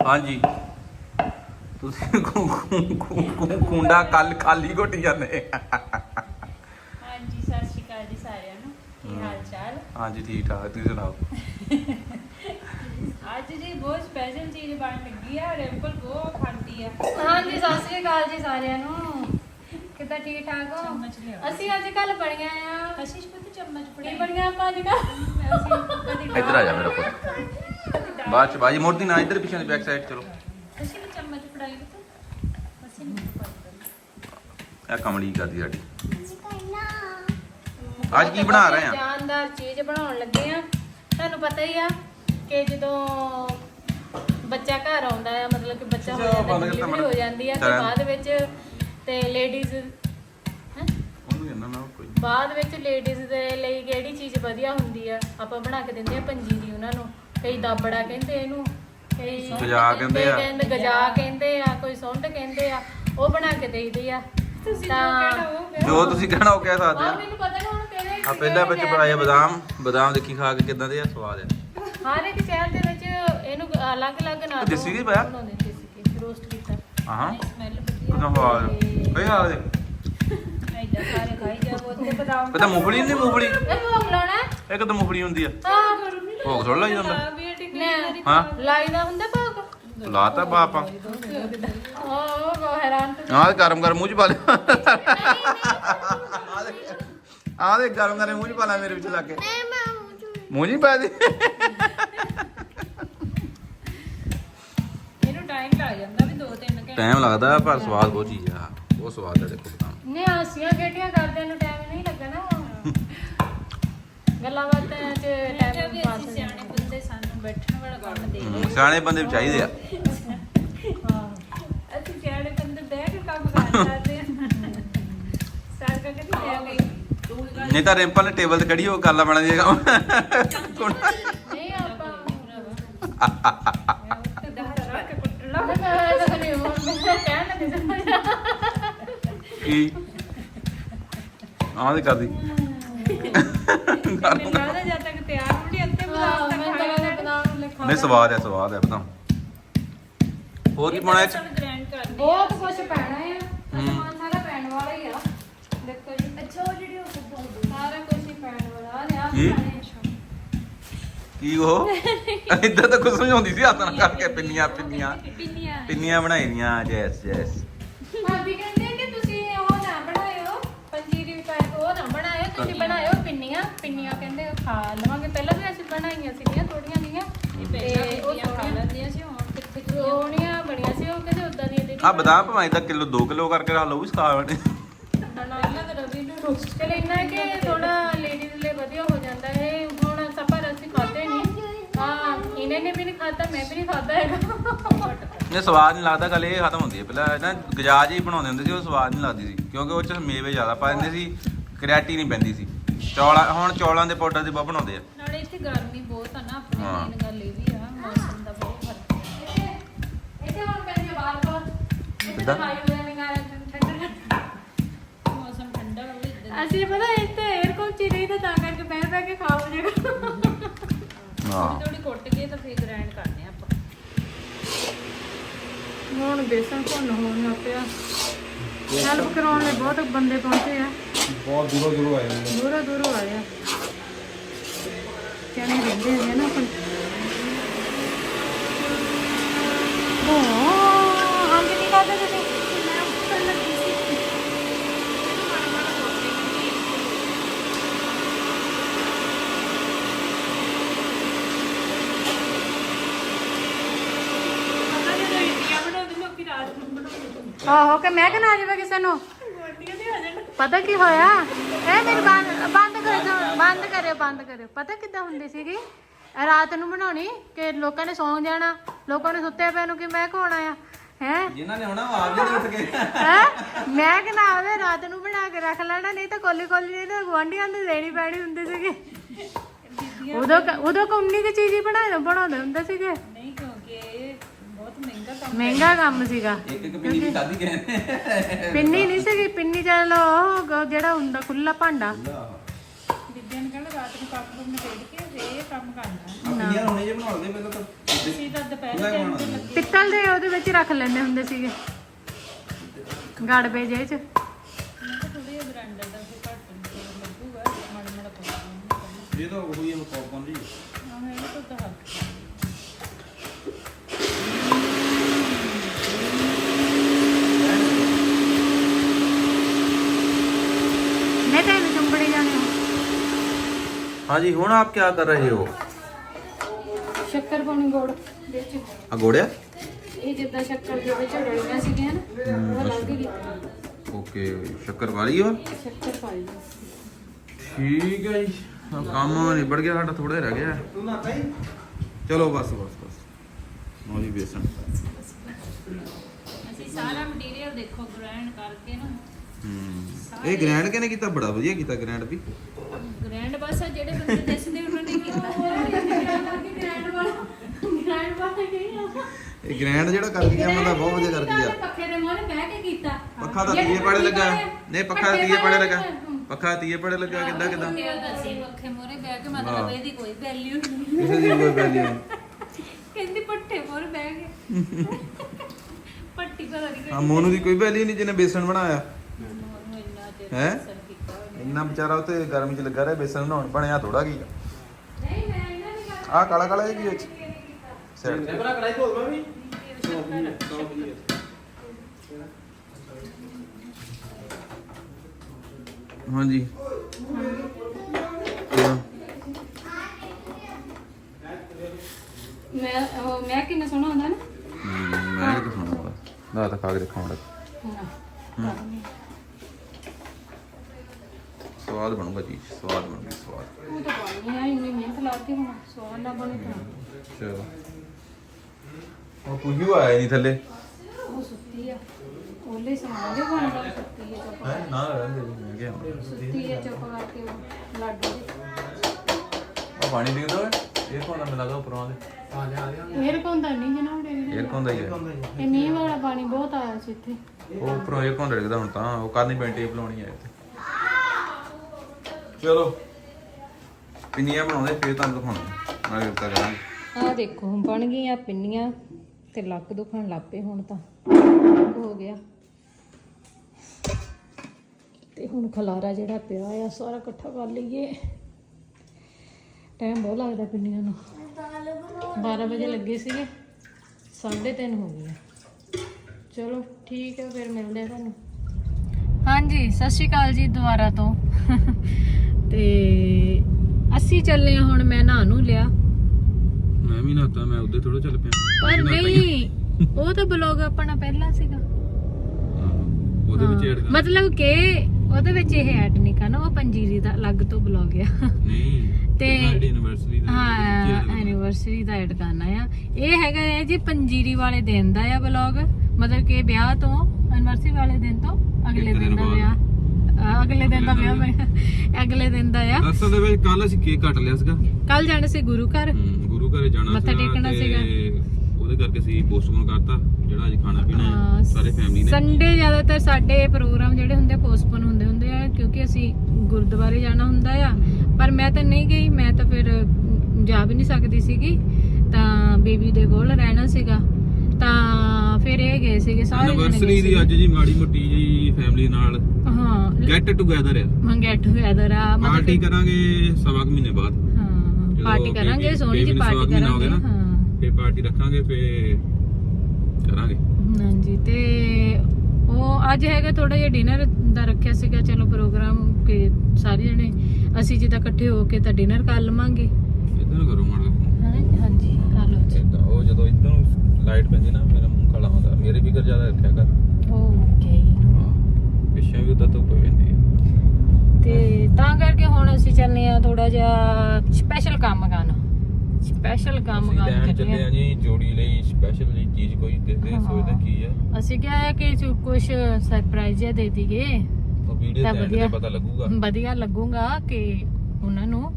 ਹਾਂਜੀ। ਤੁਸੀਂ ਕੁ- ਕੁ- ਕੁ- ਕੁ- ਕੁੰਡਾ ਕੱਲ ਖਾਲੀ ਘੁੱਟ ਜਾਂਦੇ ਹਾਂਜੀ ਸਤਿ ਸ਼੍ਰੀ ਅਕਾਲ ਜੀ ਸਾਰਿਆਂ ਨੂੰ। ਕੀ ਹਾਲ ਚਾਲ? ਹਾਂਜੀ ਠੀਕ ਠਾਕ ਤੁਸੀਂ ਸੁਣਾਓ? ਅੱਜ ਜੀ ਬਹੁਤ ਸਪੈਸ਼ਲ ਚੀਜ਼ ਬਣ ਲੱਗੀ ਆ ਰਿੰਪਲ ਬਹੁਤ ਖਾਂਦੀ ਆ। ਹਾਂਜੀ ਸਤਿ ਸ੍ਰੀ ਅਕਾਲ ਜੀ ਸਾਰਿਆਂ ਨੂੰ। ਕਿੱਦਾਂ ਠੀਕ ਠਾਕ ਹੋ? ਚਮਚ ਲਿਆਓ। ਅਸੀਂ ਅੱਜ ਕੱਲ ਬਣੀਆਂ ਆ। ਅਸੀਸ਼ ਪੁੱਤ ਚਮਚ ਕੀ ਬਣੀਆਂ ਆਪਾਂ ਅੱਜ ਕੱਲ ਅਸੀਂ ਇੱਧਰ ਆ ਜਾ ਮੇਰਾ ਪੁੱਤ। ਬਾਅਦ ਚ ਬਾਜੀ ਮੋੜਦੀ ਨਾ ਇੱਧਰ ਪਿੱਛੇ ਦੀ ਬੈਕ ਸਾਈਡ ਚਲੋ। ਅਸੀਂ ਵੀ ਚਮਚ ਫੜਾਈ ਪੁੱਤ। ਅਸੀਂ ਨਹੀਂ ਇਹ ਕਮਲੀ ਕਰਦੀ ਸਾਡੀ। ਅੱਜ ਕੀ ਬਣਾ ਰਹੇ ਆ? ਜਾਨਦਾਰ ਚੀਜ਼ ਬਣਾਉਣ ਲੱਗੇ ਆ। ਤੁਹਾਨੂੰ ਪਤਾ ਹੀ ਆ ਕਿ ਜਦੋਂ ਬੱਚਾ ਘਰ ਆਉਂਦਾ ਆ ਮਤਲਬ ਕਿ ਬੱਚਾ ਹੋ ਜਾਂਦਾ delivery ਹੋ ਜਾਂਦੀ ਆ ਤੇ। ਬਾਅਦ ਵਿੱਚ ਤੇ ਲੇਡੀਜ਼ ਉਹਨੂੰ ਕਹਿੰਦਾ ਨਾ ਕੋਈ ਬਾਅਦ ਵਿੱਚ ਲੇਡੀਜ਼ ਦੇ ਲਈ ਕਿਹੜੀ ਚੀਜ਼ ਵਧੀਆ ਹੁੰਦੀ ਆ? ਆਪਾਂ ਬਣਾ ਕੇ ਦਿੰਦੇ ਆ ਪੰਜੀਰੀ ਉਹਨਾਂ ਨੂੰ। ਕਈ ਦਾਬੜਾ ਕਹਿੰਦੇ ਇਹਨੂੰ ਕਈ ਗਜਾ ਕਹਿੰਦੇ ਆ। ਕਹਿੰਦੇ ਗਜਾ ਕਹਿੰਦੇ ਆ ਕੋਈ ਸੁੰਡ ਕਹਿੰਦੇ ਆ ਉਹ ਬਣਾ ਕੇ ਦੇਈਦੀ ਆ। ਤੁਸੀਂ ਜੋ ਤਾਂ- ਕਹਿਣਾ ਉਹ ਕਹਿ ਜੋ ਤੁਸੀਂ ਕਹਿਣਾ ਉਹ ਕਹਿ ਸਕਦੇ ਆਹ ਆ ਮੈਨੂੰ ਪਤਾ ਨਹੀਂ ਹੁਣ ਕਿਹੜੇ ਆ ਪਹਿਲਾਂ ਵਿੱਚ ਪਾਏ ਬਦਾਮ ਬਦਾਮ ਦੇਖੀ ਖਾ ਕੇ ਕਿਦਾਂ ਦੇ ਆ ਸਵਾਦ ਆ। ਹਰ ਇੱਕ ਸ਼ਹਿਰ ਦੇ ਵਿੱਚ ਇਹਨੂੰ ਅਲੱਗ-ਅਲੱਗ ਨਾਂ ਤੋਂ ਦੇਸੀ ਘੀ ਪਾਇਆ? ਬਣਾਉਂਦੇ ਦੇਸੀ ਘੀ ਰੋਸਟ ਕੀਤਾ। ਹਾਂ ਸਮੈਲ ਕਿਦਾਂ ਵਧੀਆ ਸਵਾਦ ਕਈ ਹਾਲ ਦੇ ਸਾਰੇ ਖਾਈ ਜਾ ਉਹ ਬਦਾਮ ਪਤਾ ਮੂੰਗਫਲੀ। ਨਹੀਂ ਮੂੰਗਫਲੀ ਇਹ ਭੋਗ ਲਾਉਣਾ? ਇਹ ਕਿਦਾਂ ਮੂੰਗਫਲੀ ਹੁੰਦੀ ਆ। ਹਾਂ। ਭੋਗ ਥੋੜਾ ਲਾਈ ਜਾਂਦਾ। ਨੇ ਹਾਂ। ਲਾਈਦਾ ਹੁੰਦਾ ਭੋਗ? ਲਾਤਾ ਬਾਪਾ ਉਹ ਉਹ ਹੈਰਾਨ ਤੂੰ। ਆਹ ਤੇ ਗਰਮ ਗਰਮ ਮੂੰਹ ਚ ਪਾ ਲਿਆ। ਆਹ ਦੇ ਗਰਮ ਗਰਮ ਮੂੰਹ ਚ ਪਾ ਲਿਆ ਮੇਰੇ ਵਿੱਚ ਲੱਗ ਕੇ। ਮੂੰਹ ਨਹੀਂ ਪਾ ਦੇ। ਇਹਨੂੰ ਟਾਈਮ ਲੱਗ ਜਾਂਦਾ ਵੀ 2-3 ਘੰਟੇ। ਟਾਈਮ ਲੱਗਦਾ ਪਰ ਸਵਾਦ ਬਹੁਤ ਚੀਜ਼ ਆ। ਬਹੁਤ ਸਵਾਦ ਹੈ ਦੇਖੋ। ਨੇ ਹਾਸੀਆਂ ਗੇਟੀਆਂ ਕਰਦੇ ਨੂੰ ਟਾਈਮ ਨਹੀਂ ਲੱਗਣਾ। ਗੱਲਾਂ ਬਾਤਾਂ ਚ ਮੈਂ ਕਿਹਾ ਵੀ ਟਾਈਮ ਅਸੀਂ ਪਾਸ ਸਿਆਣੇ ਬੰਦੇ ਸਾਨੂੰ ਬੈਠਣ ਵਾਲਾ ਕੰਮ ਦੇ ਹਮ, ਸਿਆਣੇ ਬੰਦੇ ਵੀ ਚਾਹੀਦੇ ਆ। ਹਾਂ। ਅਸੀਂ ਸਿਆਣੇ ਬੰਦੇ ਬਹਿ ਕੇ ਕੰਮ ਕਰ ਸਕਦੇ ਹਾਂ ਸਰਕਾ ਕਿਤੇ ਲੈ ਗਈ ਨਹੀਂ ਤਾਂ ਰਿੰਪਲ ਨੇ ਟੇਬਲ ਤੇ ਖੜੀ ਹੋ ਕਰ ਲਾ ਬਣਾ ਦੀ ਕੰਮ ਨਹੀਂ ਆਪਾਂ ਤੇ ਦਹਰ ਰੱਖ ਕੇ ਕੁੱਟ ਲਾ ਮੈਂ ਤਾਂ ਨਹੀਂ ਹੋਰ ਮੈਂ ਕਹਿਣ ਲੱਗੀ ਸੀ। ਕੀ? ਆਹ ਦੇ ਕਰਦੀ ਮੈਨੂੰ ਲੱਗਦਾ ਜਦ ਤੱਕ ਤਿਆਰ ਹੁੰਦੀ ਅੱਧੇ ਬਦਾਮ ਤੱਕ ਮੈਂ ਖਾ ਤਾਂ ਲੈਣੇ। ਬਦਾਮ ਲਿਖਾ ਨਹੀਂ ਸਵਾਦ ਹੈ ਸਵਾਦ ਹੈ ਬਦਾਮ ਹੋਰ ਕੀ ਪਾਉਣਾ ਇਹ ਚ ਗ੍ਰੈਂਡ ਕਰਨੀ ਬਹੁਤ ਕੁਝ ਪੈਣਾ ਆ। ਸਮਾਨ ਸਾਰਾ ਪੈਣ ਵਾਲਾ ਹੀ ਆ। ਦੇਖੋ ਜੀ। ਅੱਛਾ ਉਹ ਜਿਹੜੀ ਉਹ ਸਾਰਾ ਕੁਝ ਹੀ ਪੈਣ ਵਾਲਾ ਆ ਰਿਹਾ ਕੀ? ਕੀ ਉਹ? ਇੱਧਰ ਤਾਂ ਕੁਝ ਸਮਝਾਉਂਦੀ ਸੀ ਹੱਥ ਨਾਲ ਕਰਕੇ ਪਿੰਨੀਆਂ ਪਿੰਨੀਆਂ। ਪਿੰਨੀਆਂ। ਪਿੰਨੀਆਂ ਬਣਾਈ ਦੀਆਂ ਜੈਸ ਜੈਸ। ਪਿੰਨੀਆਂ ਪਿੰਨੀਆਂ ਕਹਿੰਦੇ ਉਹ ਖਾ ਲਵਾਂਗੇ। ਪਹਿਲਾਂ ਵੀ ਅਸੀਂ ਬਣਾਈਆਂ ਸੀਗੀਆਂ ਥੋੜੀਆਂ ਦੀਆਂ ਇਹ ਪਹਿਲਾਂ ਪਿੰਨੀਆਂ ਖਾ ਲੈਂਦੀਆਂ ਸੀ ਹੁਣ ਕਿੱਥੇ ਸੋਹਣੀਆਂ ਬਣੀਆਂ ਸੀ ਉਹ ਕਹਿੰਦੇ ਉਦਾਂ ਦੀਆਂ ਦੇ ਆ ਬਦਾਮ ਭਾਵੇਂ ਤਾਂ ਕਿਲੋ 2 ਕਿਲੋ ਕਰਕੇ ਰੱਖ ਲਓ ਵੀ ਖਾ ਲੈਣੇ। ਪਹਿਲਾਂ ਤਾਂ ਰਵੀ ਨੂੰ ਰੋਸਟ ਚਲ ਇੰਨਾ ਕਿ ਥੋੜਾ ਲੇਡੀਜ਼ ਲਈ ਵਧੀਆ ਹੋ ਜਾਂਦਾ ਹੈ। ਹੁਣ ਸਪਰ ਅਸੀਂ ਖਾਦੇ ਨਹੀਂ। ਹਾਂ ਇਹਨੇ ਨੇ ਵੀ ਨਹੀਂ ਖਾਦਾ ਮੈਂ ਵੀ ਨਹੀਂ ਖਾਦਾ ਹੈਗਾ ਇਹ ਸਵਾਦ ਨਹੀਂ ਲੱਗਦਾ ਗੱਲ ਇਹ ਖਤਮ ਹੁੰਦੀ ਹੈ। ਪਹਿਲਾਂ ਨਾ ਗਜਾਜ ਹੀ ਬਣਾਉਂਦੇ ਹੁੰਦੇ ਸੀ ਉਹ ਸਵਾਦ ਨਹੀਂ ਲੱਗਦੀ ਸੀ। ਕਿਉਂਕਿ ਉਹ ਚ ਮੇਵੇ ਜ਼ਿਆਦਾ ਪਾ ਦਿੰਦੇ ਸੀ ਕ੍ਰੈਟੀ ਨਹੀਂ ਪੈਂਦੀ ਸੀ। ਚੌਲਾਂ ਹੁਣ ਚੌਲਾਂ ਦੇ ਪਾਊਡਰ ਦੇ ਬਹੁਤ ਬਣਾਉਂਦੇ ਆ। ਨਾਲੇ ਇੱਥੇ ਗਰਮੀ ਬਹੁਤ ਆ ਨਾ ਆਪਣੀ ਹਾਂ। ਮੇਨ ਗੱਲ ਇਹ ਵੀ ਆ ਮੌਸਮ ਦਾ ਬਹੁਤ ਫ਼ਰਕ ਹੈ ਇੱਥੇ ਹੁਣ ਪੈਂਦੀ ਬਾਲ ਬਾਲ ਇੱਥੇ ਕਿੱਦਾਂ? ਦਿਖਾਈ ਹੋ ਜਾਣੀਆਂ ਠੰਡਾ ਮੌਸਮ ਠੰਡਾ ਹੋਵੇ ਇਦਾਂ ਅਸੀਂ ਪਤਾ ਇੱਥੇ 에ਅਰ ਕੋਲ ਚ ਰਹੀ ਤਾਂ ਤਾਂ ਕਰਕੇ ਬਹਿ ਬਹਿ ਕੇ ਖਾ ਹੋ। ਜਾਏਗਾ ਹਾਂ ਥੋੜੀ ਕੁੱਟ ਕੇ ਤਾਂ ਫੇਰ ਗ੍ਰਾਈਂਡ ਕਰਨੇ ਆ ਆਪਾਂ। ਹੁਣ ਬੇਸਨ ਭੁੰਨ ਹੋਣ ਲੱਗ ਪਿਆ। ਹੈਲਪ ਕਰਾਉਣ ਲਈ ਬਹੁਤ ਬੰਦੇ ਪਹੁੰਚੇ ਆ। ਬਹੁਤ ਦੂਰੋਂ ਦੂਰੋਂ ਆਏ ਨੇ। ਦੂਰੋਂ ਦੂਰੋਂ ਆਏ ਆ। ਕਹਿੰਦੇ ਰਹਿੰਦੇ ਨੇ ਨਾ ਕੋਈ ਉਹ ਹਾਂ ਕੀ ਕਰਦੇ ਤੁਸੀਂ ਮੈਂ ਉੱਪਰ ਲੱਗੀ ਸੀ ਨੂੰ ਆਹੋ ਕਿ ਮੈਂ ਕਿਹਾ ਆ ਜਾਵੇ ਕਿਸੇ ਨੂੰ। ਪਤਾ ਕੀ ਹੋਇਆ? ਇਹ ਮੇਰੀ ਬੰਦ ਬੰਦ ਕਰੋ ਬੰਦ ਕਰਿਓ ਬੰਦ ਕਰਿਓ। ਪਤਾ ਕਿੱਦਾਂ ਹੁੰਦੀ ਸੀਗੀ? ਰਾਤ ਨੂੰ ਬਣਾਉਣੀ ਕਿ ਲੋਕਾਂ ਨੇ ਸੌਂ ਜਾਣਾ ਲੋਕਾਂ ਨੇ ਸੁੱਤੇ ਪਏ ਨੂੰ ਕਿ ਮੈਂ ਕੋਣ ਆਇਆ? ਹੈ? ਜਿਨ੍ਹਾਂ ਨੇ ਆਉਣਾ ਉਹ ਆਪ ਜੀ ਉੱਠ ਕੇ। ਹੈ? ਮੈਂ ਕਿ ਨਾ ਆਵੇ ਰਾਤ ਨੂੰ ਬਣਾ ਕੇ ਰੱਖ ਲੈਣਾ ਨਹੀਂ ਤਾਂ ਕੋਲੀ ਕੋਲੀ ਨਹੀਂ ਤਾਂ ਗੁਆਂਢੀਆਂ ਨੂੰ ਦੇਣੀ ਪੈਣੀ ਹੁੰਦੀ ਸੀਗੀ। ਉਦੋਂ ਕ- ਉਦੋਂ ਕੌਣੀ ਦੀ ਚੀਜ਼ ਹੀ ਬਣਾਉਂਦੇ ਬਣਾਉਂਦੇ ਹੁੰਦੇ ਸੀਗੇ। ਬਹੁਤ ਮਹਿੰਗਾ ਕੰਮ ਮਹਿੰਗਾ ਕੰਮ ਸੀਗਾ। ਇੱਕ ਇੱਕ ਪਿੰਨੀ ਦੀ ਖਾਦੀ ਗਏ ਨੇ। ਪਿੰਨੀ ਨਹੀਂ ਸੀਗੀ ਪਿੰਨੀ ਚਲੋ ਉਹ ਗ- ਜਿਹੜਾ ਹੁੰਦਾ ਖੁੱਲਾ ਭਾਂਡਾ। ਬੀਬੀਆਂ ਨੇ ਕਹਿਣਾ ਰਾਤ ਨੂੰ ਕੱਪ ਨੂੰ ਨਿਬੇੜ ਕੇ ਫੇਰ ਇਹ ਕੰਮ ਕਰਨਾ। ਆਪਣੀਆਂ ਹੁਣੇ ਜੇ ਬਣਾਉਂਦੇ ਪਹਿਲਾਂ ਤਾਂ ਅਸੀਂ ਤਾਂ ਦੁਪਹਿਰ ਟਾਈਮ ਤੇ ਲੱਗੇ। ਪਿੱਤਲ ਦੇ ਉਹਦੇ ਵਿੱਚ ਰੱਖ ਲੈਂਦੇ ਹੁੰਦੇ ਸੀਗੇ। ਗੜਬੇ ਜੇ ਚ। ਥੋੜੀ ਜਿਹੀ ਬਰਾਂਡਾ ਦਾ ਫਿਰ ਘੱਟ ਲੱਗੂਗਾ ਮਾੜਾ ਮਾੜਾ ਪਾਉਂਦਾ ਇਹ ਤਾਂ ਉਹੀ ਹੈ ਪੌਪਕੌਰਨ ਜੀ ਹਾਂ ਇਹ ਤਾਂ ਤਾਂ ਹੱਥ ਨਹੀਂ ਤਾਂ ਇਹਨੂੰ ਚੁੰਬੜੀ ਜਾਣੇ ਹੋ हाँ जी ਹੁਣ ਆਪ क्या कर रहे हो ਸ਼ੱਕਰ ਪਾਉਣੀ ਗੁੜ ਵਿੱਚ ਆ ਗੋੜਿਆ ਇਹ ਜਿੱਦਾਂ ਸ਼ੱਕਰ ਦੇ ਵਿੱਚ ਰਲੀਆਂ ਸੀਗੀਆਂ ਨਾ ਉਹ ਅਲੱਗ ਹੀ ਕੀਤੀ ਓਕੇ ਸ਼ੱਕਰ ਪਾ ਲਈ ਹੋ ਸ਼ੱਕਰ ਪਾਈ ਠੀਕ ਹੈ ਜੀ ਆਹ ਕੰਮ ਨਿਬੜ ਗਿਆ ਸਾਡਾ ਥੋੜਾ ਰਹਿ ਗਿਆ ਹੈ। ਚਲੋ ਬਸ ਬਸ ਬਸ ਲਓ ਜੀ ਬੇਸਣ ਅਸੀਂ ਸਾਰਾ ਮਟੀਰੀਅਲ ਦੇਖੋ ਗ੍ਰਾਈਂਡ ਕਰਕੇ ਨਾ ਹੂੰ। ਇਹ ਗ੍ਰੈਂਡ ਕਿਨੇ ਕੀਤਾ? ਬੜਾ ਵਧੀਆ ਕੀਤਾ ਗ੍ਰੈਂਡ ਵੀ। ਗ੍ਰੈਂਡ ਬਸ ਆ ਜਿਹੜੇ ਬੰਦੇ ਦੱਸਦੇ ਉਹਨਾਂ ਨੇ ਕੀਤਾ ਗ੍ਰੈਂਡ ਵਾਲਾ ਗ੍ਰੈਂਡ ਵਾਲਾ ਕੀ ਆ। ਇਹ ਗ੍ਰੈਂਡ ਜਿਹੜਾ ਕਰ ਗਿਆ ਮੈਂ ਤਾਂ ਬਹੁਤ ਵਧੀਆ ਕਰ ਗਿਆ। ਪੱਖੇ ਦੇ ਮੂਹਰੇ ਬਹਿ ਕੇ ਕੀਤਾ। ਪੱਖਾ ਤਾਂ ਤੀਏ ਪਾੜੇ ਲੱਗਾ। ਨਹੀਂ ਪੱਖਾ ਤੀਏ ਪਾੜੇ ਲੱਗਾ। ਪੱਖਾ ਤੀਏ ਪਾੜੇ ਲੱਗਾ ਕਿੱਦਾਂ ਕਿੱਦਾਂ? ਪੱਖੇ ਮੂਹਰੇ ਬਹਿ ਕੇ ਮਤਲਬ। ਇਹਦੀ ਕੋਈ ਵੈਲਿਊ ਨਹੀਂ। ਕਿਸੇ ਦੀ ਕੋਈ ਵੈਲਿਊ ਨਹੀਂ। ਕਹਿੰਦੀ ਪੱਠੇ ਮੂਹਰੇ ਬਹਿ ਕੇ ਪੱਟੀ ਪਤਾ ਨਹੀਂ ਹਾਂ ਮੋਨੂ ਦੀ ਕੋਈ ਵੈਲਿਊ ਨਹੀਂ ਜਿਹਨੇ ਬੇਸਣ ਬਣਾਇਆ। ਹੈਂ? ਇੰਨਾ ਵਿਚਾਰਾ ਉੱਤੇ ਗਰਮੀ 'ਚ ਲੱਗਾ ਰਿਹਾ ਬੇਸਣ ਬਣਾਉਣ ਬਣਿਆ ਥੋੜਾ ਕੀ। ਨਹੀਂ ਮੈਂ ਇਹਨਾਂ ਦੀ ਗੱਲ ਆਹ ਕਾਲਾ ਕਾਲਾ ਇਹ ਕੀ ਵਿੱਚ ਸਾਈਡ ਤੇ ਬਰਾ ਕੜਾਈ ਧੋ ਦਵਾਂ ਵੀ। ਹਾਂਜੀ। ਹਾਂ। ਮੈਂ ਉਹ ਮੈਂ ਕਿੰਨਾ ਸੋਹਣਾ ਹੁੰਦਾ ਨਾ। ਹਮ, ਮੈਂ ਕਿ ਸੁਣਾਉਂਦਾ ਨਾ ਤਾਂ ਖਾ ਕੇ ਹਾਂ। ਸਵਾਦ ਬਣੂਗਾ ਜੀ ਸਵਾਦ ਬਣੂਗਾ ਸਵਾਦ। ਉਹ ਤਾਂ ਪਾਣੀ ਆ ਇੰਨੀ ਮਿਹਨਤ ਲਾ ਕੇ ਹੁਣ ਸਵਾਦ ਨਾ ਬਣੇ ਤਾਂ। ਚਲੋ। ਉਹ ਪੁੱਜੂ ਆਇਆ ਨਹੀਂ ਥੱਲੇ। ਉਹ ਸੁੱਤੀ ਆ। ਉਹਲੇ ਸਮਾਂ ਦੇ ਬਣਦਾ ਸੁੱਤੀ ਆ ਚੁੱਪ ਹੈ ਨਾ ਰਹਿੰਦੇ ਜੀ ਮੈਂ ਕਿਹਾ ਸੁੱਤੀ ਆ ਚੁੱਪ ਕਰਕੇ ਉਹ ਲਾਡੂ ਆ ਪਾਣੀ ਪੀ ਦੋ ਇਹ ਕੋਣ ਮੈਨੂੰ ਲੱਗਾ ਉੱਪਰੋਂ ਦੇ ਆ ਜਾ ਆ ਜਾ। ਫੇਰ ਕੋਂਦਾ ਨਹੀਂ ਜਨਾਬ ਦੇ ਇਹ ਕੋਣ ਦਾ ਹੀ ਹੈ ਇਹ ਮੀਂਹ ਵਾਲਾ ਪਾਣੀ ਬਹੁਤ ਆਇਆ ਸੀ ਇੱਥੇ। ਉਹ ਉੱਪਰੋਂ ਇਹ ਕੋਣ ਡਿੱਗਦਾ ਹੁਣ ਤਾਂ ਉਹ ਕਰਨੀ ਪੈਣੀ ਟੇਪ ਲਾਉਣੀ ਹੈ ਇੱਥੇ। ਚਲੋ। ਪਿੰਨੀਆਂ ਬਣਾਉਂਦੇ, ਫੇਰ ਤੁਹਾਨੂੰ ਦਿਖਾਉਣਾ ਮੈਂ ਕਿਹਾ ਕਰਾਂਗੇ। ਆ ਦੇਖੋ ਬਣ ਗਈਆਂ ਪਿੰਨੀਆਂ ਤੇ ਲੱਕ ਦੁਖਣ ਲੱਪੇ ਹੁਣ ਤਾਂ। ਹੋ ਗਿਆ। ਤੇ ਹੁਣ ਖਲਾਰਾ ਜਿਹੜਾ ਪਿਆ ਆ, ਸਾਰਾ ਇਕੱਠਾ ਕਰ ਲਈਏ। ਟਾਈਮ ਬਹੁਤ ਲੱਗਦਾ ਪਿੰਨੀਆਂ ਨੂੰ। 12 ਵਜੇ ਲੱਗੇ ਸੀਗੇ। 3:30 ਹੋ ਗਏ ਚਲੋ, ਠੀਕ ਹੈ ਫਿਰ ਮਿਲਦੇ ਆ ਤੁਹਾਨੂੰ। ਹਾਂਜੀ ਸਤਿ ਸ਼੍ਰੀ ਅਕਾਲ ਜੀ ਦੁਬਾਰਾ ਤੋਂ। ਤੇ ਅਸੀਂ ਚੱਲੇ ਹਾਂ ਹੁਣ ਮੈਂ ਨਹਾ ਨੂੰ ਲਿਆ। ਮੈਂ ਵੀ ਨਾਤਾ ਮੈਂ ਉੱਤੇ ਥੋੜਾ ਚੱਲ ਪਿਆ। ਪਰ ਨਹੀਂ ਉਹ ਤਾਂ ਬਲੌਗ ਆਪਣਾ ਪਹਿਲਾਂ ਸੀਗਾ। ਉਹਦੇ ਵਿੱਚ ਐਡ ਕਰ ਮਤਲਬ ਕਿ ਉਹਦੇ ਵਿੱਚ ਇਹ ਐਡ ਨਹੀਂ ਕਰਨਾ ਉਹ ਪੰਜੀਰੀ ਦਾ ਅਲੱਗ ਤੋਂ ਬਲੌਗ ਆ। ਨਹੀਂ ਤੇ ਦਾ ਹਾਂ ਐਨੀਵਰਸਰੀ ਦਾ ਐਡ ਕਰਨਾ ਆ। ਇਹ ਹੈਗਾ ਹੈ ਜੀ ਪੰਜੀਰੀ ਵਾਲੇ ਦਿਨ ਦਾ ਆ ਬਲੌਗ ਮਤਲਬ ਕਿ ਵਿਆਹ ਤੋਂ ਐਨੀਵਰਸਰੀ ਵਾਲੇ ਦਿਨ ਤੋਂ ਅਗਲੇ ਇੱਕ ਦਿਨ ਦਿਨ ਦਾ ਬਾਅਦ। ਵਿਆਹ। ਅਹ ਅਗਲੇ ਦਿਨ ਦਾ ਵਿਆਹ ਮੈਂ ਅਗਲੇ ਦਿਨ ਦਾ ਆ ਅਸਲ ਦੇ ਵਿੱਚ ਕੱਲ ਅਸੀਂ ਕੇਕ ਕੱਟ ਲਿਆ ਸੀਗਾ। ਕੱਲ ਜਾਣਾ ਸੀ ਗੁਰੂ ਘਰ। ਹਮ, ਗੁਰੂ ਘਰੇ ਜਾਣਾ ਮੱਥਾ ਟੇਕਣਾ ਤੇ ਸੀਗਾ। ਉਹਦੇ ਕਰਕੇ ਅਸੀਂ ਪੋਸਟਪੋਨ ਕਰਤਾ ਜਿਹੜਾ ਅੱਜ ਖਾਣਾ ਪੀਣਾ ਹਾਂ, ਸਾਰੇ ਫੈਮਿਲੀ ਨੇ। ਸੰਡੇ ਜ਼ਿਆਦਾਤਰ ਸਾਡੇ ਪ੍ਰੋਗਰਾਮ ਜਿਹੜੇ ਹੁੰਦੇ ਪੋਸਟਪੋਨ ਹੁੰਦੇ ਹੁੰਦੇ ਆ ਕਿਉਂਕਿ ਅਸੀਂ ਗੁਰਦੁਆਰੇ ਜਾਣਾ ਹੁੰਦਾ ਆ। ਪਰ ਮੈਂ ਤਾਂ ਨਹੀਂ ਗਈ ਮੈਂ ਤਾਂ ਫਿਰ ਅਮ, ਜਾ ਵੀ ਨਹੀਂ ਸਕਦੀ ਸੀਗੀ। ਤਾਂ ਬੇਬੀ ਦੇ ਕੋਲ ਰਹਿਣਾ ਸੀਗਾ। ਤਾਂ ਫਿਰ ਇਹ ਗਏ ਸੀਗੇ ਸਾਰੇ ਜਣੇ ਐਨਵਰਸਰੀ ਗਏ ਦੀ ਸੀਗੇ। ਅੱਜ ਜੀ ਮਾੜੀ ਮੋਟੀ ਜੀ ਫੈਮਿਲੀ ਨਾਲ ਹਾਂ ਗੈਟ ਟੂਗੇਦਰ ਆ। ਮੈਂ ਗੈਟ ਟੂਗੇਦਰ ਆ ਮਤਲਬ ਪਾਰਟੀ ਕਿ- ਕਰਾਂਗੇ ਸਵਾ ਕੁ ਮਹੀਨੇ ਬਾਅਦ। ਹਾਂ ਜਦੋਂ ਪਾਰਟੀ ਕਰਾਂਗੇ baby- ਸੋਹਣੀ baby ਜੀ ਨੂੰ ਸਵਾ ਪਾਰਟੀ ਕੁ ਮਹੀਨਾ ਹੋ ਕਰਾਂਗੇ ਗਿਆ ਨਾ। ਹਾਂ। ਫੇ ਪਾਰਟੀ ਰੱਖਾਂਗੇ ਫੇ ਕਰਾਂਗੇ। ਹਾਂਜੀ ਤੇ ਉਹ ਅੱਜ ਹੈਗਾ ਥੋੜਾ ਜਿਹਾ ਡਿਨਰ ਦਾ ਰੱਖਿਆ ਸੀਗਾ ਚਲੋ ਪ੍ਰੋਗਰਾਮ ਕਿ ਸਾਰੇ ਜਣੇ ਅਸੀਂ ਜਿੱਦਾਂ ਇਕੱਠੇ ਹੋ ਕੇ ਤਾਂ ਡਿਨਰ ਕਰ ਲਵਾਂਗੇ। ਇਦਾਂ ਕਰੋ ਮਾੜਾ ਫੋਨ ਹਾਂ ਹਾਂਜੀ ਕਰ ਲਓ ਜੀ। ਏਦਾਂ ਉਹ ਜਦੋਂ ਇਦਾਂ ਲਾਈਟ ਪੈਂਦੀ ਨਾ ਮੇਰਾ ਮੂੰਹ ਕਾਲਾ ਹੁੰਦਾ ਮੇਰੇ ਵੀ ਘਰ ਜ਼ਿਆਦਾ ਰੱਖਿਆ ਕਰ। ਓਕੇ। ਪਿੱਛੇ ਵੀ ਉਦਾਂ ਧੁੱਪ ਪੈਂਦੀ ਹੈ। ਤੇ ਤਾਂ ਕਰਕੇ ਹੁਣ ਅਸੀਂ ਚੱਲਨੇ ਆ ਥੋੜਾ ਜਿਹਾ ਸਪੈਸ਼ਲ ਕੰਮ ਕਰਨ। ਸਪੈਸ਼ਲ ਕੰਮ ਕਰਨ ਚੱਲੇ ਆ ਜੀ ਜੋੜੀ ਲਈ ਸਪੈਸ਼ਲ ਜੀ ਚੀਜ਼ ਕੋਈ ਆ, ਹਾਂ। ਸੋਚਦੇ ਕੀ ਆ ਅਸੀਂ ਕਿਹਾ ਹੈ ਕਿ ਕੁਝ ਸਰਪ੍ਰਾਈਜ਼ ਜਿਹਾ ਦੇ ਦਈਏ। ਉਹ ਵੀਡੀਓ। ਤੇ ਪਤਾ ਲੱਗੂਗਾ। ਵਧੀਆ ਲੱਗੂਗਾ ਕਿ ਉਹਨਾਂ ਨੂੰ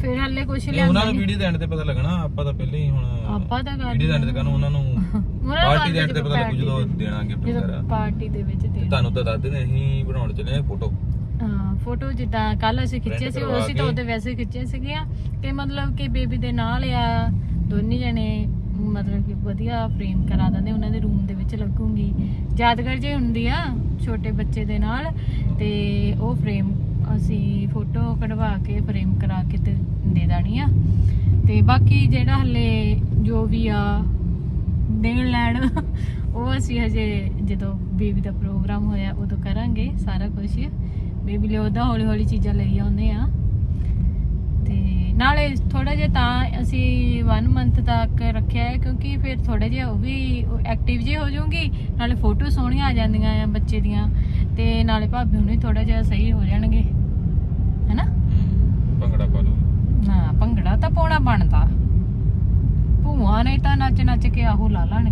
ਫਿਰ ਹੱਲੇ ਕੁਝ ਨਹੀਂ ਉਹਨਾਂ ਨੂੰ ਵੀਡੀਓ ਦੇ ਐਂਡ ਤੇ ਪਤਾ ਲੱਗਣਾ ਆਪਾਂ ਤਾਂ ਪਹਿਲਾਂ ਹੀ ਹੁਣ ਆਪਾਂ ਤਾਂ ਕਰ ਵੀਡੀਓ ਦੇ ਐਂਡ ਤੇ ਕਾਨੂੰ ਉਹਨਾਂ ਨੂੰ ਪਾਰਟੀ ਦੇ ਐਂਡ ਤੇ ਪਤਾ ਲੱਗੂ ਜਦੋਂ ਦੇਣਾ ਗਿਫਟ ਵਗੈਰਾ। ਪਾਰਟੀ ਦੇ ਵਿੱਚ ਦੇ ਤੁਹਾਨੂੰ ਤਾਂ ਦੱਸ ਦਿੰਦੇ ਅਸੀਂ ਬਣਾਉਣ ਚੱਲੇ ਆ ਫੋਟੋ ਹਾਂ ਫੋਟੋ ਜਿੱਦਾਂ ਕੱਲ ਅਸੀਂ ਖਿੱਚੇ ਸੀ ਕਰਵਾ ਅਸੀਂ ਤਾਂ। ਉਹਦੇ ਵੈਸੇ ਖਿੱਚੇ ਸੀਗੇ ਕਿ ਮਤਲਬ ਕਿ ਬੇਬੀ ਦੇ ਨਾਲ ਆ ਦੋਨੇ ਜਣੇ ਮਤਲਬ ਕਿ ਵਧੀਆ ਫਰੇਮ ਕਰਾ ਦਿੰਦੇ ਉਹਨਾਂ ਦੇ ਰੂਮ ਦੇ ਵਿੱਚ ਲੱਗੂਗੀ। ਯਾਦਗਾਰ ਜੇ ਹੁੰਦੀ ਆ ਛੋਟੇ ਬੱਚੇ ਦੇ ਨਾਲ ਤੇ ਉਹ ਫਰੇਮ ਅਸੀਂ ਫੋਟੋ ਕਢਵਾ ਕੇ, ਫਰੇਮ ਕਰਾ ਕੇ ਤੇ ਦੇ ਦੇਣੀ ਆ। ਤੇ ਬਾਕੀ ਜਿਹੜਾ ਹਲੇ ਜੋ ਵੀ ਆ ਦੇਣ ਲੈਣ, ਉਹ ਅਸੀਂ ਹਜੇ ਜਦੋਂ ਬੇਬੀ ਦਾ ਪ੍ਰੋਗਰਾਮ ਹੋਇਆ ਉਦੋਂ ਕਰਾਂਗੇ ਸਾਰਾ ਕੁਝ ਬੇਬੀ ਲਈ ਉਹਦਾ ਹੌਲੀ ਹੌਲੀ ਚੀਜ਼ਾਂ ਲਈ ਆਉਂਦੇ ਆ। ਤੇ ਨਾਲੇ ਥੋੜਾ ਜਿਹਾ ਤਾਂ ਅਸੀਂ 1 ਮੰਥ ਤੱਕ ਰੱਖਿਆ ਹੈ, ਕਿਉਂਕਿ ਫਿਰ ਥੋੜਾ ਜਿਹਾ ਉਹ ਵੀ ਐਕਟਿਵ ਜੇ ਹੋ ਜਾਊਗੀ, ਨਾਲੇ ਫੋਟੋ ਸੋਹਣੀਆਂ ਆ ਜਾਂਦੀਆਂ ਆ ਬੱਚੇ ਦੀਆਂ, ਤੇ ਨਾਲੇ ਭਾਬੀ ਹੁਣੇ ਥੋੜਾ ਜਿਹਾ ਸਹੀ ਹੋ ਜਾਣਗੇ। ਹੈਨਾ? ਭੰਗੜਾ ਪਾ ਲਓ। ਨਾ ਭੰਗੜਾ ਤਾਂ ਪਾਉਣਾ ਬਣਦਾ। ਭੂਆ ਨੇ ਤਾਂ ਨੱਚ ਨੱਚ ਕੇ ਆਹੋ ਲਾ ਲਾਣੇ।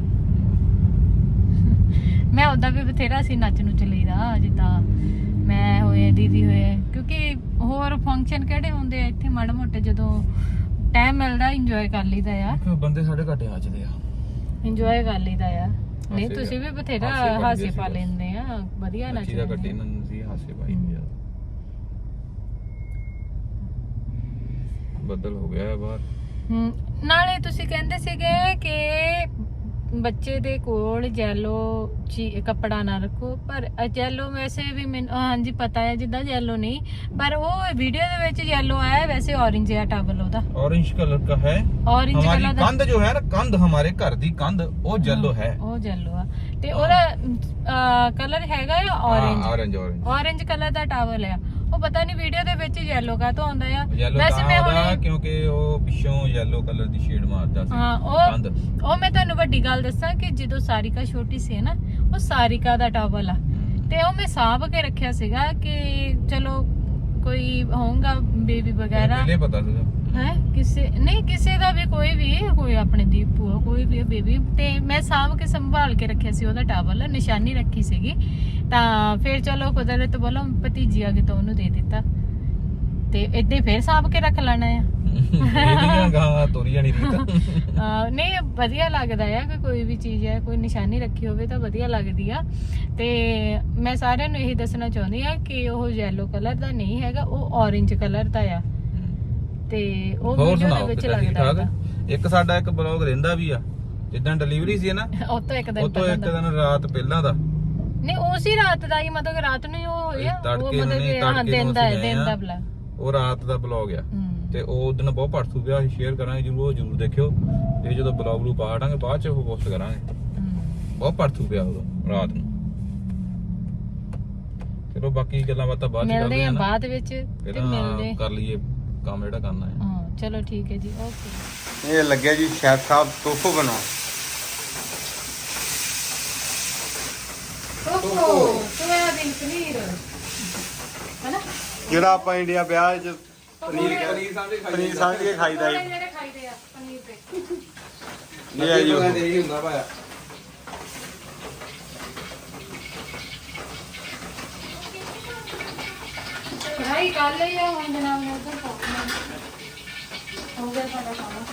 ਮੈਂ ਉਹਦਾ ਵੀ ਬਥੇਰਾ ਸੀ ਨੱਚ ਨੂੰ ਚਲੀਦਾ ਜਿੱਦਾਂ ਮੈਂ ਹੋਏ ਦੀਦੀ ਹੋਏ ਕਿਉਂਕਿ ਹੋਰ ਫੰਕਸ਼ਨ ਕਿਹੜੇ ਹੁੰਦੇ ਆ ਇੱਥੇ ਮਾੜੇ ਮੋਟੇ ਜਦੋਂ ਟਾਈਮ ਮਿਲਦਾ ਇੰਜੋਏ ਕਰ ਲਈਦਾ ਆ। ਬੰਦੇ ਸਾਡੇ ਘੱਟੇ ਆਚਦੇ ਆ ਇੰਜੋਏ ਕਰ ਲਈਦਾ ਆ। ਨਹੀਂ ਤੁਸੀਂ ਵੀ ਬਥੇਰਾ ਹਾਸੇ ਪਾ। ਲੈਂਦੇ ਆ ਵਧੀਆ ਨੱਚਦੇ ਗੱਡੀ ਆ। ਨੰਨ ਸੀ ਹਾਸੇ ਪਾਈ ਵੀ ਜ਼ਿਆਦਾ ਬੱਦਲ ਹੋ ਗਿਆ ਹੈ ਬਾਹਰ ਹਮ, ਨਾਲੇ ਤੁਸੀਂ ਕਹਿੰਦੇ ਸੀਗੇ ਕਿ ਬੱਚੇ ਦੇ ਕੋਲ ਜੈਲੋ ਕੱਪੜਾ ਨਾ ਰੱਖੋ ਪਰ ਜੈਲੋ ਵੈਸੇ ਵੀ ਮੈਨੂੰ ਹਾਂਜੀ ਪਤਾ ਹੈ ਜਿੱਦਾਂ ਜੈਲੋ ਨਹੀਂ ਪਰ ਉਹ ਵੀਡੀਓ ਦੇ ਵਿੱਚ ਜੈਲੋ ਆਇਆ ਹੈ, ਵੈਸੇ orange ਹੈ ਟਾਵਲ ਉਹਦਾ ऑरेंज कलर का है orange हमारी ਕਲਰ ਦਾ कंध जो है ना कंध हमारे घर दी कंध वो येलो है ਉਹ ਜੈਲੋ ਆ ਤੇ ਉਹਦਾ ਕਲਰ ਹੈਗਾ ਆ orange orange orange orange colour ਦਾ ਟਾਵਲ ਆ ਉਹ ਪਤਾ ਨਹੀਂ ਵੀਡੀਓ ਦੇ ਵਿੱਚ ਯੈਲੋ ਕਾ ਤੋਂ ਆਉਂਦਾ ਆ। ਵੈਸੇ ਮੈਂ ਹੁਣ ਕਿਉਂਕਿ ਉਹ ਪਿੱਛੋਂ ਯੈਲੋ ਕਲਰ ਦੀ ਸ਼ੇਡ ਮਾਰਦਾ ਸੀ। ਹਾਂ ਉਹ ਉਹ ਮੈਂ ਤੁਹਾਨੂੰ ਵੱਡੀ ਗੱਲ ਦੱਸਾਂ ਕਿ ਜਦੋਂ ਸਾਰਿਕਾ ਛੋਟੀ ਸੀ ਨਾ ਉਹ ਸਾਰਿਕਾ ਦਾ ਟਾਵਲ ਆ। ਤੇ ਉਹ ਮੈਂ ਸਾਂਭ ਕੇ ਰੱਖਿਆ ਸੀਗਾ ਕਿ ਚਲੋ ਕੋਈ ਹੋਊਗਾ ਬੇਬੀ ਵਗੈਰਾ। ਪਹਿਲੇ ਪਤਾ ਸੀਗਾ। ਹੈ? ਕਿਸੇ ਨਹੀਂ ਕਿਸੇ ਦਾ ਵੀ ਕੋਈ ਵੀ ਕੋਈ ਆਪਣੇ ਦੀ ਭੂਆ ਕੋਈ ਵੀ ਬੇਬੀ। ਤੇ ਮੈਂ ਸਾਂਭ ਕੇ ਸੰਭਾਲ ਕੇ ਰੱਖਿਆ ਸੀ ਉਹਦਾ ਟਾਵਲ ਨਿਸ਼ਾਨੀ ਰੱਖੀ ਸੀਗੀ। ਤਾਂ ਫਿਰ ਚਲੋ ਕੁਦਰਤ ਵੱਲੋਂ ਭਤੀਜੀ ਆ ਗਈ ਤਾਂ ਉਹਨੂੰ ਦੇ ਦਿੱਤਾ। ਤੇ ਹੀ ਫਿਰ ਸਾਂਭ ਕੇ ਰੱਖ ਲੈਣਾ ਆ। ਇਹਦੀਆਂ ਨਹੀਂ ਰੀਤ ਅਹ ਨਹੀਂ ਵਧੀਆ ਲੱਗਦਾ ਆ ਕਿ ਕੋਈ ਵੀ ਚੀਜ਼ ਹੈ ਕੋਈ ਨਿਸ਼ਾਨੀ ਰੱਖੀ ਹੋਵੇ ਤਾਂ ਵਧੀਆ ਲੱਗਦੀ ਆ। ਤੇ ਮੈਂ ਸਾਰਿਆਂ ਨੂੰ ਇਹੀ ਦੱਸਣਾ ਚਾਹੁੰਦੀ ਆ ਕਿ ਉਹ ਯੈਲੋ ਕਲਰ ਦਾ ਨਹੀਂ ਹੈਗਾ ਉਹ orange ਕਲਰ ਦਾ ਆ। ਤੇ ਉਹ ਹੋਰ ਵੀਡੀਓ ਦੇ ਸੁਣਾਓ ਵਿੱਚ ਕਿੱਦਾਂ ਠੀਕ ਲੱਗਦਾ ਠਾਕ? ਇੱਕ ਸਾਡਾ ਇੱਕ ਬਲੌਗ ਰਹਿੰਦਾ ਵੀ ਆ ਜਿੱਦਾਂ ਡਿਲੀਵਰੀ ਸੀ ਨਾ ਉਹ ਤੋਂ ਇੱਕ ਉਹ ਦਿਨ ਤੋਂ ਪਹਿਲਾਂ ਇੱਕ ਦਾ। ਦਿਨ ਰਾਤ ਪਹਿਲਾਂ ਦਾ। ਨਹੀਂ ਉਸੇ ਰਾਤ ਦਾ ਹੀ ਮਤਲਬ ਕਿ ਰਾਤ ਨੂੰ ਹੀ ਉਹ ਹੋਇਆ। ਉਹ ਤੜਕੇ ਮਤਲਬ ਕਿ ਹਾਂ ਤੜਕੇ ਦਿਨ ਨੂੰ ਦਾ ਅਸੀਂ ਦਿਨ ਗਏ ਦਾ ਆ। ਬਲਾ ਉਹ ਰਾਤ ਦਾ ਬਲੌਗ ਆ। ਹੂੰ। ਤੇ ਉਹ ਦਿਨ ਬਹੁਤ ਪਰਸੂ ਪਿਆ ਅਸੀਂ ਸ਼ੇਅਰ ਕਰਾਂਗੇ ਜਰੂਰ ਉਹ ਜਰੂਰ ਦੇਖਿਓ। ਇਹ ਜਦੋਂ ਬਲੌਗ ਨੂੰ ਪਾ ਹਟਾਂਗੇ ਬਾਅਦ ਚ ਉਹ ਪੋਸਟ ਕਰਾਂਗੇ। ਹੂੰ। ਬਹੁਤ ਪਰਸੂ ਪਿਆ ਉਦੋਂ ਰਾਤ ਨੂੰ। ਚਲੋ ਬਾਕੀ ਗੱਲਾਂ ਬਾਤਾਂ ਬਾਅਦ ਚ ਮਿਲਦੇ ਕਰਦੇ ਆ ਆ ਨਾ। ਬਾਅਦ ਵਿੱਚ ਤੇ ਪਹਿਲਾਂ ਮਿਲਦੇ। ਕਰ ਲਈਏ। ਕੰਮ ਜਿਹੜਾ ਕਰਨਾ ਹੈ। ਹਾਂ ਚਲੋ ਠੀਕ ਹੈ ਜੀ ਓਕੇ। ਇਹ ਲੱਗਿਆ ਜੀ ਸ਼ੈਫ ਸਾਹਿਬ ਤੋਫੋ ਬਣਾਉਣ। ਓਹੋ ਸੋਇਆਬੀਨ ਪਨੀਰ। ਹੈਨਾ? ਜਿਹੜਾ ਆਪਾਂ ਇੰਡੀਆ ਵਿਆਹ 'ਚ ਪਨੀਰ ਪਨੀਰ ਸਾਂਝੇ ਪਨੀਰ ਸਮਝ ਕੇ ਖਾਈਦਾ ਜੀ। ਜਿਹੜੇ ਖਾਈਦੇ ਆ ਪਨੀਰ ਤੇ ਇਹ ਹੈ ਜੀ ਉਹ। ਇਹੀ ਹੁੰਦਾ ਭਾਇਆ। ਫਰਾਈ ਕਰ ਲਈ ਆ ਹੁਣ ਜਨਾਬ ਨੇ ਉਧਰ ਹੋ ਗਿਆ ਸਾਡਾ ਖਾਣਾ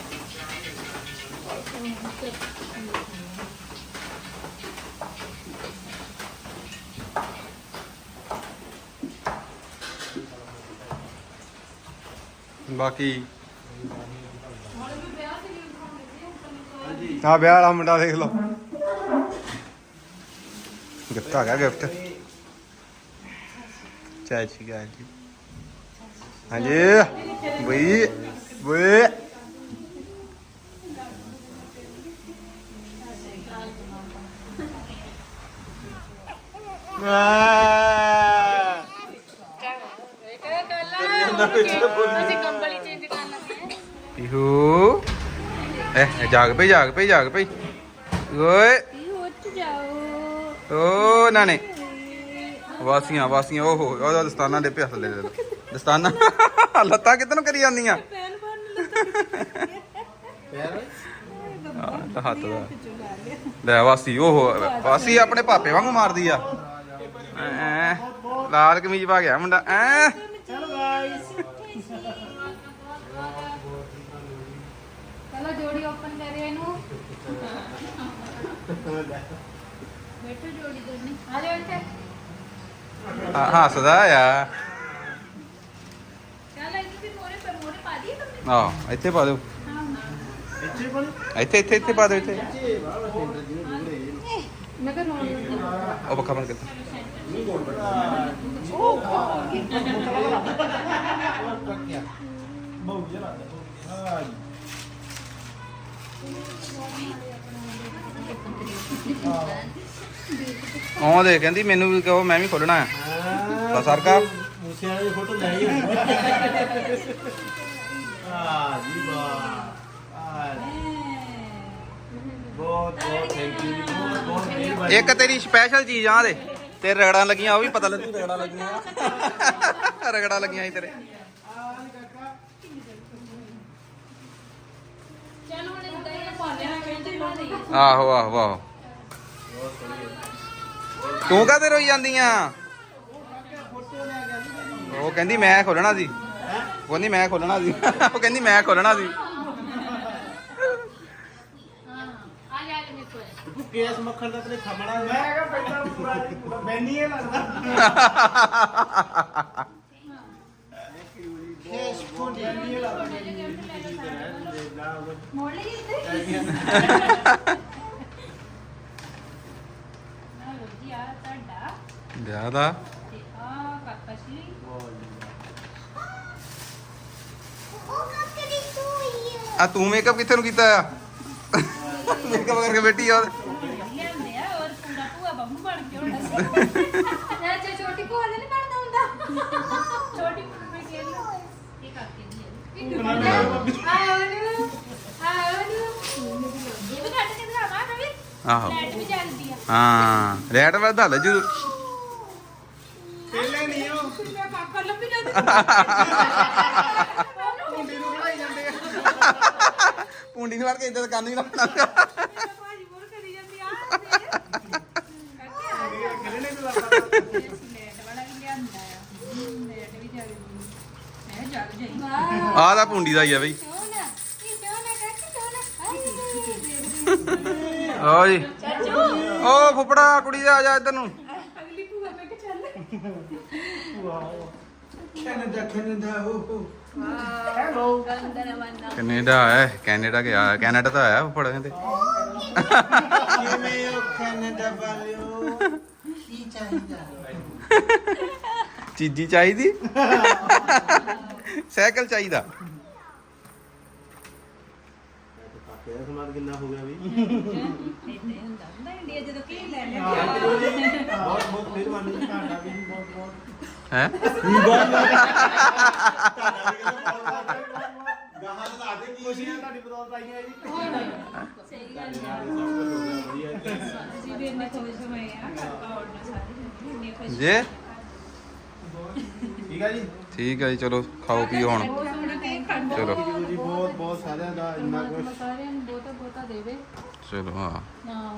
ਬਾਕੀ ਆ ਵਿਆਹ ਵਾਲਾ ਮੁੰਡਾ ਦੇਖ ਲਓ। ਗਿਫਟ ਆ ਗਿਆ ਗਿਫਟ। ਚਾਹ ਜੀ ਗਾ ਜੀ। ਹਾਂਜੀ ਬਈ ਬਈ। ਆ ਪੀਹੂ। ਐ ਜਾਗ ਪਈ ਜਾਗ ਪਈ ਜਾਗ ਪਈ। ਓਏ। ਉੱਠ ਜਾਓ। ਓ ਨਾਨੇ। ਵਾਸੀਆਂ ਵਾਸੀਆਂ ਓਹੋ ਉਹਦਾ ਦਸਤਾਨਾ ਦੇ ਪਿਆ ਥੱਲੇ ਦੇ ਦਸਤਾਨਾ? ਲੱਤਾਂ ਕਿੱਧਰ ਨੂੰ ਕਰੀ ਜਾਂਦੀਆਂ? ਆਹ, ਤਾਂ ਹੱਥ ਦਾ ਲੈ ਵਾਸੀ ਓਹੋ ਵਾਸੀ ਆਪਣੇ ਪਾਪੇ ਵਾਂਗੂ ਮਾਰਦੀ ਆ। ਐ ਲਾਲ ਕਮੀਜ਼ ਪਾ ਗਿਆ ਮੁੰਡਾ ਐ। ਚਲੋ ਜੋੜੀ ਓਪਨ ਕਰਿਓ ਇਹਨੂੰ। ਬੈਠੋ ਜੋੜੀ ਦੋਨੇ। ਆ ਜਾਓ ਇੱਥੇ। ਹਾਂ, ਹੱਸਦਾ ਆ। ਚੱਲ ਇਹਨੂੰ ਵੀ ਮੋਰੇ ਪਰ ਮੋਰੇ ਪਾ ਦਈਏ ਤੁਮਨੇ ਆਹ ਇੱਥੇ ਪਾ ਦਿਓ। ਇੱਥੇ ਇੱਥੇ ਇੱਥੇ ਪਾ ਦਿਓ ਇੱਥੇ। ਮੈਂ ਕਿਹਾ ਰੋਣ ਉਹ ਪੱਖਾ ਬੰਦ ਕਰ। ਉਹ ਦੇ ਕਹਿੰਦੀ ਮੈਨੂੰ ਵੀ ਕਹੋ ਮੈਂ ਵੀ ਖੋਲਣਾ ਹੈ। ਤਾਂ ਸਰਕਾਰ ਮੂਸੇ ਵਾਲੇ ਦੀ ਫੋਟੋ ਲੈ ਆਈ ਆ ਜੀ ਵਾਹ। ਆ ਬਹੁਤ ਬਹੁਤ ਥੈਂਕ ਯੂ ਜੀ ਬਹੁਤ ਬਹੁਤ ਮਿਹਰਬਾਨੀ। ਇੱਕ ਤੇਰੀ ਸਪੈਸ਼ਲ ਚੀਜ਼ ਆ ਦੇ ਤੇ ਰਗੜਾਂ ਲੱਗੀਆਂ ਉਹ ਵੀ ਪਤਾ ਲੱਗੂ ਰਗੜਾਂ ਲੱਗੀਆਂ। ਰਗੜਾਂ ਲੱਗੀਆਂ ਸੀ ਤੇਰੇ। ਆਹੋ ਆਹੋ ਆਹੋ। ਤੂੰ ਕਾਹਦੇ ਰੋਈ ਜਾਂਦੀਆਂ? ਉਹ ਕਹਿੰਦੀ ਮੈਂ ਖੋਲਣਾ ਸੀ। ਉਹ ਕਹਿੰਦੀ ਮੈਂ ਖੋਲਣਾ ਸੀ। ਉਹ ਕਹਿੰਦੀ ਮੈਂ ਖੋਲਣਾ ਸੀ। ਤੂੰ ਕੇਸ ਮੱਖਣ ਦਾ ਤੇਰੇ ਖਮੜਾ ਮੈਂ ਕਿਹਾ ਪਹਿਲਾਂ ਪੂਰਾ ਮੈਨੀ ਇਹ ਲੱਗਦਾ। ਕੇਸ ਮੈਨੀ ਇਹ ਲੱਗਦਾ। ਵਿਆਹ ਦਾ ਆ ਤੂੰ ਮੇਕਅਪ ਕਿੱਥੇ ਨੂੰ ਕੀਤਾ ਆ? ਮੇਕਅਪ ਕਰਕੇ ਬੈਠੀ ਆ ਉਹਦੇ। ਅੱਛਾ ਛੋਟੀ ਭੂਆ ਦਾ ਨਹੀਂ ਬਣਦਾ ਹੁੰਦਾ ਛੋਟੀ ਭੂਆ ਕੇ ਇਹ ਕਰਕੇ ਦੀ ਹੈ ਆਇਓ ਨੂੰ ਆਇਓ ਨੂੰ ਇਹ ਵੀ ਕੱਟ ਕੇ ਦਿਖਾਵਾ ਰਵੀ ਆਹੋ ਲਾਈਟ ਵੀ ਜਲਦੀ ਆ ਹਾਂ ਰੈਟ ਵੱਧਾ ਲੈ ਜੂ ਪਹਿਲੇ ਨਹੀਂ ਉਹ ਮੈਂ ਪਾਪਾ ਲੱਭੀ ਜਾਂਦੀ ਮੁੰਡੇ ਨੂੰ ਬਣਾਈ ਜਾਂਦੇ ਆ ਪੁੰਡੀ ਨੂੰ ਵੜ ਕੇ ਇੱਦਾਂ ਕੰਨ ਹੀ ਲਾਉਣਾ ਭਾਜੀ ਬੋਲ ਕਰੀ ਜਾਂਦੀ ਆ ਕਿਹਨੇ ਨੇ। ਲੱਗਦਾ ਆਹ ਦਾ ਪੁੰਡੀ ਦਾ ਹੀ ਆ ਬਈ। ਕਿਉਂ ਨਾ ਇਹ ਕਿਉਂ ਨਾ ਕੱਟ ਕਿਉਂ ਨਾ ਓ ਜੀ। ਓ ਫੁੱਫੜਾ ਕੁੜੀ ਆ ਜਾ ਇੱਧਰ ਨੂੰ। ਅਗਲੀ ਭੂਆ ਮੈਂ ਕਿ ਚੱਲ। ਕੈਨੇਡਾ ਕੈਨੇਡਾ ਉਹ ਹੈਲੋ ਕੈਨੇਡਾ ਹੈ ਕੈਨੇਡਾ ਗਿਆ ਕੈਨੇਡਾ ਤਾਂ ਆਇਆ ਫੁੱਫੜ ਕਹਿੰਦੇ ਕਿਵੇਂ ਉਹ ਕੈਨੇਡਾ ਵਾਲਿਓ? ਕੀ ਚਾਹੀਦਾ? ਚੀਜੀ ਚਾਹੀਦੀ? ਸਾਈਕਲ ਚਾਹੀਦਾ। ਕਾਕੇ ਦਾ ਸਮਾਨ ਕਿੰਨਾ ਹੋ ਗਿਆ ਵੀ। ਬਹੁਤ ਬਹੁਤ ਮਿਹਰਬਾਨੀ ਤੁਹਾਡਾ ਵੀ ਬਹੁਤ ਬਹੁਤ ਹੈ? ਗਾਹਾਂ ਤੁਹਾਡੀ ਬਦੌਲਤ ਜੀ? ਸਹੀ ਗੱਲ ਜੇ ਠੀਕ ਹੈ ਜੀ? ਠੀਕ ਹੈ ਜੀ ਚਲੋ ਖਾਓ ਪੀਓ ਹੁਣ। ਚਲੋ। ਜੀ ਬਹੁਤ ਬਹੁਤ ਸਾਰਿਆਂ ਦਾ ਇੰਨਾ ਕੁਝ ਸਾਰਿਆਂ ਨੂੰ ਬਹੁਤਾ ਬਹੁਤਾ ਦੇਵੇ। ਚਲੋ ਹਾਂ। ਹਾਂ।